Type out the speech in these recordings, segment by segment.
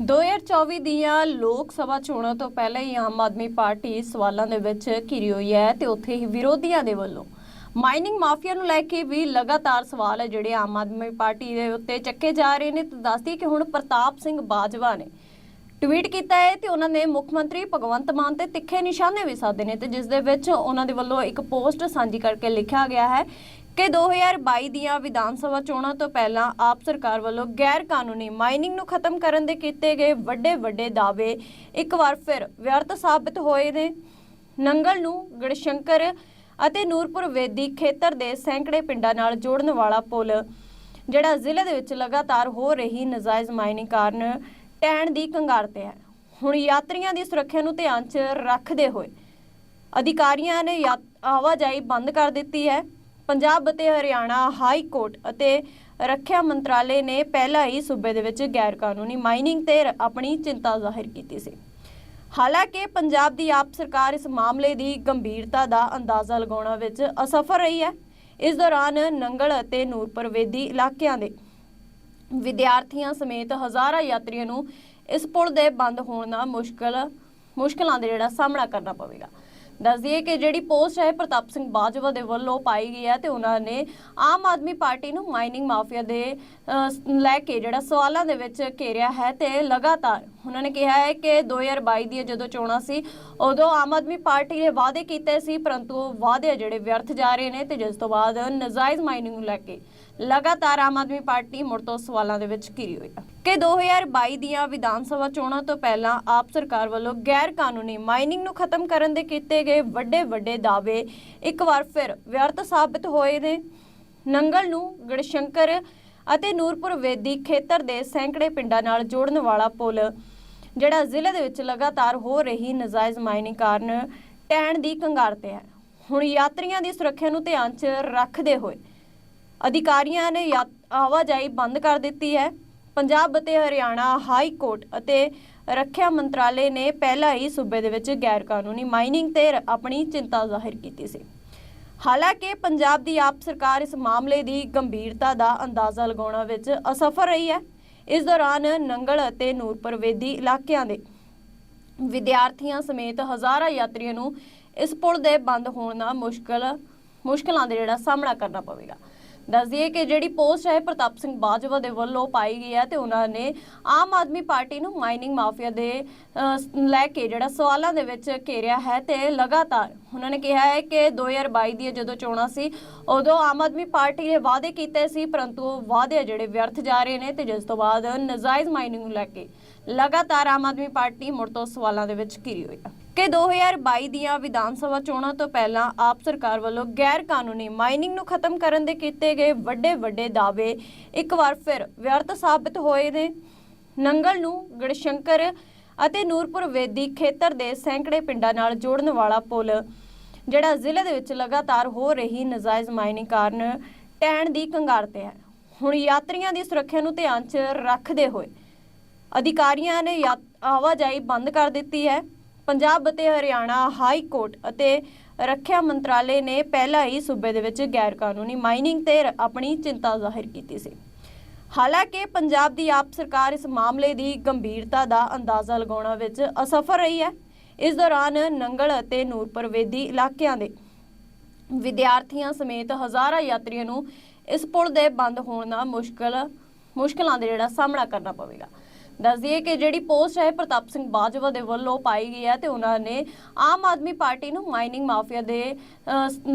2024 ਦੀਆਂ ਲੋਕ ਸਭਾ ਚੋਣਾਂ ਤੋਂ ਪਹਿਲਾਂ ਹੀ ਆਮ ਆਦਮੀ ਪਾਰਟੀ ਸਵਾਲਾਂ ਦੇ ਵਿੱਚ ਘਿਰੀ ਹੋਈ ਹੈ ਤੇ ਉੱਥੇ ਹੀ ਵਿਰੋਧੀਆਂ ਦੇ ਵੱਲੋਂ ਮਾਈਨਿੰਗ ਮਾਫੀਆ ਨੂੰ ਲੈ ਕੇ ਵੀ ਲਗਾਤਾਰ ਸਵਾਲ ਹੈ ਜਿਹੜੇ ਆਮ ਆਦਮੀ ਪਾਰਟੀ ਦੇ ਉੱਤੇ ਚੱਕੇ ਜਾ ਰਹੇ ਨੇ। ਤੇ ਦੱਸਦੀ ਕਿ ਹੁਣ ਪ੍ਰਤਾਪ ਸਿੰਘ ਬਾਜਵਾ ਨੇ ਟਵੀਟ ਕੀਤਾ ਹੈ ਤੇ ਉਹਨਾਂ ਨੇ ਮੁੱਖ ਮੰਤਰੀ ਭਗਵੰਤ ਮਾਨ ਤੇ ਤਿੱਖੇ ਨਿਸ਼ਾਨੇ ਵੀ ਸਾਧੇ ਨੇ ਤੇ ਜਿਸ ਦੇ ਵਿੱਚ ਉਹਨਾਂ ਦੇ ਵੱਲੋਂ ਇੱਕ ਪੋਸਟ ਸਾਂਝੀ ਕਰਕੇ ਲਿਖਿਆ ਗਿਆ ਹੈ ਕਿ 2022 ਦੀਆਂ ਵਿਧਾਨ ਸਭਾ ਚੋਣਾਂ ਤੋਂ ਪਹਿਲਾਂ ਆਪ ਸਰਕਾਰ ਵੱਲੋਂ ਗੈਰ ਕਾਨੂੰਨੀ ਮਾਈਨਿੰਗ ਨੂੰ ਖਤਮ ਕਰਨ ਦੇ ਕੀਤੇ ਗਏ ਵੱਡੇ ਵੱਡੇ ਦਾਅਵੇ ਇੱਕ ਵਾਰ ਫਿਰ ਵਿਅਰਥ ਸਾਬਤ ਹੋਏ ਨੇ। ਨੰਗਲ ਨੂੰ ਗੜਸ਼ੰਕਰ ਅਤੇ ਨੂਰਪੁਰ ਵੇਦੀ ਖੇਤਰ ਦੇ ਸੈਂਕੜੇ ਪਿੰਡਾਂ ਨਾਲ ਜੋੜਨ ਵਾਲਾ ਪੁਲ, ਜਿਹੜਾ ਜ਼ਿਲ੍ਹੇ ਦੇ ਵਿੱਚ ਲਗਾਤਾਰ ਹੋ ਰਹੀ ਨਜਾਇਜ਼ ਮਾਈਨਿੰਗ ਕਾਰਨ ਟਹਿਣ ਦੀ ਕੰਗਾਰ ਤੇ ਹੈ। ਹੁਣ ਯਾਤਰੀਆਂ ਦੀ ਸੁਰੱਖਿਆ ਨੂੰ ਧਿਆਨ 'ਚ ਰੱਖਦੇ ਹੋਏ ਅਧਿਕਾਰੀਆਂ ਨੇ ਯਾ- ਆਵਾਜਾਈ ਬੰਦ ਕਰ ਦਿੱਤੀ ਹੈ। ਪੰਜਾਬ ਅਤੇ ਹਰਿਆਣਾ ਹਾਈ ਕੋਰਟ ਅਤੇ ਰੱਖਿਆ ਮੰਤਰਾਲੇ ਨੇ ਪਹਿਲਾਂ ਹੀ ਸੂਬੇ ਦੇ ਵਿੱਚ ਗੈਰ ਕਾਨੂੰਨੀ ਮਾਈਨਿੰਗ ਤੇ ਆਪਣੀ ਚਿੰਤਾ ਜ਼ਾਹਿਰ ਕੀਤੀ ਸੀ। ਹਾਲਾਂਕਿ ਪੰਜਾਬ ਦੀ ਆਪ ਸਰਕਾਰ ਇਸ ਮਾਮਲੇ ਦੀ ਗੰਭੀਰਤਾ ਦਾ ਅੰਦਾਜ਼ਾ ਲਗਾਉਣਾ ਵਿੱਚ ਅਸਫਲ ਰਹੀ ਹੈ। ਇਸ ਦੌਰਾਨ ਨੰਗਲ ਅਤੇ ਨੂਰਪੁਰ ਵੇਦੀ ਇਲਾਕਿਆਂ ਦੇ ਵਿਦਿਆਰਥੀਆਂ ਸਮੇਤ ਹਜ਼ਾਰਾਂ ਯਾਤਰੀਆਂ ਨੂੰ ਇਸ ਪੁਲ ਦੇ ਬੰਦ ਹੋਣ ਨਾਲ ਮੁਸ਼ਕਲ ਮੁਸ਼ਕਲਾਂ ਦਾ ਜਿਹੜਾ ਸਾਹਮਣਾ ਕਰਨਾ ਪਵੇਗਾ। ਦੱਸ ਦਈਏ ਕਿ ਜਿਹੜੀ ਪੋਸਟ ਹੈ, ਪ੍ਰਤਾਪ ਸਿੰਘ ਬਾਜਵਾ ਦੇ ਵੱਲੋਂ ਪਾਈ ਗਈ ਹੈ ਤੇ ਉਹਨਾਂ ਨੇ ਆਮ ਆਦਮੀ ਪਾਰਟੀ ਨੂੰ ਮਾਈਨਿੰਗ ਮਾਫੀਆ ਦੇ ਲੈ ਕੇ ਜਿਹੜਾ ਸਵਾਲਾਂ ਦੇ ਵਿੱਚ ਘੇਰਿਆ ਹੈ ਤੇ ਲਗਾਤਾਰ ਉਹਨਾਂ ਨੇ ਕਿਹਾ ਹੈ ਕਿ 2022 ਦੀਆਂ ਜਦੋਂ ਚੋਣਾਂ ਸੀ, ਉਦੋਂ ਆਮ ਆਦਮੀ ਪਾਰਟੀ ਨੇ ਵਾਅਦੇ ਕੀਤੇ ਸੀ, ਪਰੰਤੂ ਉਹ ਵਾਅਦੇ ਜਿਹੜੇ ਵਿਅਰਥ ਜਾ ਰਹੇ ਨੇ ਤੇ ਜਿਸ ਤੋਂ ਬਾਅਦ ਨਜਾਇਜ਼ ਮਾਈਨਿੰਗ ਨੂੰ ਲੈ ਕੇ ਲਗਾਤਾਰ ਆਮ ਆਦਮੀ ਪਾਰਟੀ ਮੁੜ ਤੋਂ ਸਵਾਲਾਂ ਦੇ ਵਿੱਚ ਘਿਰੀ ਹੋਈ ਹੈ ਕਿ 2022 ਦੀਆਂ ਵਿਧਾਨ ਸਭਾ ਚੋਣਾਂ ਤੋਂ ਪਹਿਲਾਂ ਆਪ ਸਰਕਾਰ ਵੱਲੋਂ ਗੈਰ ਕਾਨੂੰਨੀ ਮਾਈਨਿੰਗ ਨੂੰ ਖਤਮ ਕਰਨ ਦੇ ਕੀਤੇ ਗਏ ਵੱਡੇ ਵੱਡੇ ਦਾਅਵੇ ਇੱਕ ਵਾਰ ਫਿਰ ਵਿਅਰਥ ਸਾਬਤ ਹੋਏ ਨੇ। ਨੰਗਲ ਨੂੰ ਗੜਸ਼ੰਕਰ ਅਤੇ ਨੂਰਪੁਰ ਵੇਦੀ ਖੇਤਰ ਦੇ ਸੈਂਕੜੇ ਪਿੰਡਾਂ ਨਾਲ ਜੋੜਨ ਵਾਲਾ ਪੁਲ, ਜਿਹੜਾ ਜ਼ਿਲ੍ਹੇ ਦੇ ਵਿੱਚ ਲਗਾਤਾਰ ਹੋ ਰਹੀ ਨਜਾਇਜ਼ ਮਾਈਨਿੰਗ ਕਾਰਨ ਟਹਿਣ ਦੀ ਕੰਗਾਰ ਤੇ ਹੈ। ਹੁਣ ਯਾਤਰੀਆਂ ਦੀ ਸੁਰੱਖਿਆ ਨੂੰ ਧਿਆਨ 'ਚ ਰੱਖਦੇ ਹੋਏ ਅਧਿਕਾਰੀਆਂ ਨੇ ਯਾ- ਆਵਾਜਾਈ ਬੰਦ ਕਰ ਦਿੱਤੀ ਹੈ। ਪੰਜਾਬ ਅਤੇ ਹਰਿਆਣਾ ਹਾਈ ਕੋਰਟ ਅਤੇ ਰੱਖਿਆ ਮੰਤਰਾਲੇ ਨੇ ਪਹਿਲਾਂ ਹੀ ਸੂਬੇ ਦੇ ਵਿੱਚ ਗੈਰ ਕਾਨੂੰਨੀ ਮਾਈਨਿੰਗ ਤੇ ਆਪਣੀ ਚਿੰਤਾ ਜ਼ਾਹਿਰ ਕੀਤੀ ਸੀ। ਹਾਲਾਂਕਿ ਪੰਜਾਬ ਦੀ ਆਪ ਸਰਕਾਰ ਇਸ ਮਾਮਲੇ ਦੀ ਗੰਭੀਰਤਾ ਦਾ ਅੰਦਾਜ਼ਾ ਲਗਾਉਣਾ ਵਿੱਚ ਅਸਫਲ ਰਹੀ ਹੈ। ਇਸ ਦੌਰਾਨ ਨੰਗਲ ਅਤੇ ਨੂਰਪੁਰ ਵੇਦੀ ਇਲਾਕਿਆਂ ਦੇ ਵਿਦਿਆਰਥੀਆਂ ਸਮੇਤ ਹਜ਼ਾਰਾਂ ਯਾਤਰੀਆਂ ਨੂੰ ਇਸ ਪੁਲ ਦੇ ਬੰਦ ਹੋਣ ਦਾ ਮੁਸ਼ਕਲ ਮੁਸ਼ਕਲਾਂ ਦਾ ਜਿਹੜਾ ਸਾਹਮਣਾ ਕਰਨਾ ਪਵੇਗਾ। ਦੱਸ ਦਈਏ ਕਿ ਜਿਹੜੀ ਪੋਸਟ ਹੈ, ਪ੍ਰਤਾਪ ਸਿੰਘ ਬਾਜਵਾ ਦੇ ਵੱਲੋਂ ਪਾਈ ਗਈ ਹੈ ਤੇ ਉਹਨਾਂ ਨੇ ਆਮ ਆਦਮੀ ਪਾਰਟੀ ਨੂੰ ਮਾਈਨਿੰਗ ਮਾਫੀਆ ਦੇ ਲੈ ਕੇ ਜਿਹੜਾ ਸਵਾਲਾਂ ਦੇ ਵਿੱਚ ਘੇਰਿਆ ਹੈ ਤੇ ਲਗਾਤਾਰ ਉਹਨਾਂ ਨੇ ਕਿਹਾ ਹੈ ਕਿ 2022 ਦੀਆਂ ਜਦੋਂ ਚੋਣਾਂ ਸੀ, ਉਦੋਂ ਆਮ ਆਦਮੀ ਪਾਰਟੀ ਨੇ ਵਾਅਦੇ ਕੀਤੇ ਸੀ, ਪਰੰਤੂ ਉਹ ਵਾਅਦੇ ਜਿਹੜੇ ਵਿਅਰਥ ਜਾ ਰਹੇ ਨੇ ਤੇ ਜਿਸ ਤੋਂ ਬਾਅਦ ਨਜਾਇਜ਼ ਮਾਈਨਿੰਗ ਨੂੰ ਲੈ ਕੇ ਲਗਾਤਾਰ ਆਮ ਆਦਮੀ ਪਾਰਟੀ ਮੁੜ ਤੋਂ ਸਵਾਲਾਂ ਦੇ ਵਿੱਚ ਘਿਰੀ ਹੋਈ ਹੈ ਕਿ 2022 ਦੀਆਂ ਵਿਧਾਨ ਸਭਾ ਚੋਣਾਂ ਤੋਂ ਪਹਿਲਾਂ ਆਪ ਸਰਕਾਰ ਵੱਲੋਂ ਗੈਰ ਕਾਨੂੰਨੀ ਮਾਈਨਿੰਗ ਨੂੰ ਖਤਮ ਕਰਨ ਦੇ ਕੀਤੇ ਗਏ ਵੱਡੇ ਵੱਡੇ ਦਾਅਵੇ ਇੱਕ ਵਾਰ ਫਿਰ ਵਿਅਰਥ ਸਾਬਤ ਹੋਏ ਨੇ। ਨੰਗਲ ਨੂੰ ਗੜਸ਼ੰਕਰ ਅਤੇ ਨੂਰਪੁਰ ਵੇਦੀ ਖੇਤਰ ਦੇ ਸੈਂਕੜੇ ਪਿੰਡਾਂ ਨਾਲ ਜੋੜਨ ਵਾਲਾ ਪੁਲ, ਜਿਹੜਾ ਜ਼ਿਲ੍ਹੇ ਦੇ ਵਿੱਚ ਲਗਾਤਾਰ ਹੋ ਰਹੀ ਨਜਾਇਜ਼ ਮਾਈਨਿੰਗ ਕਾਰਨ ਟਹਿਣ ਦੀ ਕੰਗਾਰ ਤੇ ਹੈ। ਹੁਣ ਯਾਤਰੀਆਂ ਦੀ ਸੁਰੱਖਿਆ ਨੂੰ ਧਿਆਨ 'ਚ ਰੱਖਦੇ ਹੋਏ ਅਧਿਕਾਰੀਆਂ ਨੇ ਯਾ- ਆਵਾਜਾਈ ਬੰਦ ਕਰ ਦਿੱਤੀ ਹੈ। ਪੰਜਾਬ ਅਤੇ ਹਰਿਆਣਾ ਹਾਈ ਕੋਰਟ ਅਤੇ ਰੱਖਿਆ ਮੰਤਰਾਲੇ ਨੇ ਪਹਿਲਾਂ ਹੀ ਸੂਬੇ ਦੇ ਵਿੱਚ ਗੈਰ ਕਾਨੂੰਨੀ ਮਾਈਨਿੰਗ ਤੇ ਆਪਣੀ ਚਿੰਤਾ ਜ਼ਾਹਿਰ ਕੀਤੀ ਸੀ। ਹਾਲਾਂਕਿ ਪੰਜਾਬ ਦੀ ਆਪ ਸਰਕਾਰ ਇਸ ਮਾਮਲੇ ਦੀ ਗੰਭੀਰਤਾ ਦਾ ਅੰਦਾਜ਼ਾ ਲਗਾਉਣਾ ਵਿੱਚ ਅਸਫਲ ਰਹੀ ਹੈ। ਇਸ ਦੌਰਾਨ ਨੰਗਲ ਅਤੇ ਨੂਰਪੁਰ ਵੇਦੀ ਇਲਾਕਿਆਂ ਦੇ ਵਿਦਿਆਰਥੀਆਂ ਸਮੇਤ ਹਜ਼ਾਰਾਂ ਯਾਤਰੀਆਂ ਨੂੰ ਇਸ ਪੁਲ ਦੇ ਬੰਦ ਹੋਣ ਦਾ ਮੁਸ਼ਕਲ ਮੁਸ਼ਕਲਾਂ ਦੇ ਜਿਹੜਾ ਸਾਹਮਣਾ ਕਰਨਾ ਪਵੇਗਾ। ਦੱਸ ਦਈਏ ਕਿ ਜਿਹੜੀ ਪੋਸਟ ਹੈ, ਪ੍ਰਤਾਪ ਸਿੰਘ ਬਾਜਵਾ ਦੇ ਵੱਲੋਂ ਪਾਈ ਗਈ ਹੈ ਤੇ ਉਹਨਾਂ ਨੇ ਆਮ ਆਦਮੀ ਪਾਰਟੀ ਨੂੰ ਮਾਈਨਿੰਗ ਮਾਫੀਆ ਦੇ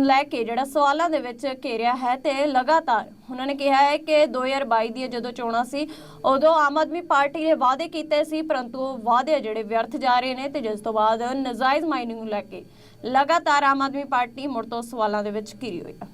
ਲੈ ਕੇ ਜਿਹੜਾ ਸਵਾਲਾਂ ਦੇ ਵਿੱਚ ਘੇਰਿਆ ਹੈ ਤੇ ਲਗਾਤਾਰ ਉਹਨਾਂ ਨੇ ਕਿਹਾ ਹੈ ਕਿ 2022 ਦੀਆਂ ਜਦੋਂ ਚੋਣਾਂ ਸੀ, ਉਦੋਂ ਆਮ ਆਦਮੀ ਪਾਰਟੀ ਨੇ ਵਾਅਦੇ ਕੀਤੇ ਸੀ, ਪਰੰਤੂ ਉਹ ਵਾਅਦੇ ਆ ਜਿਹੜੇ ਵਿਅਰਥ ਜਾ ਰਹੇ ਨੇ ਤੇ ਜਿਸ ਤੋਂ ਬਾਅਦ ਨਜਾਇਜ਼ ਮਾਈਨਿੰਗ ਨੂੰ ਲੈ ਕੇ ਲਗਾਤਾਰ ਆਮ ਆਦਮੀ ਪਾਰਟੀ ਮੁੜ ਤੋਂ ਸਵਾਲਾਂ ਦੇ ਵਿੱਚ ਘਿਰੀ ਹੋਈ ਹੈ।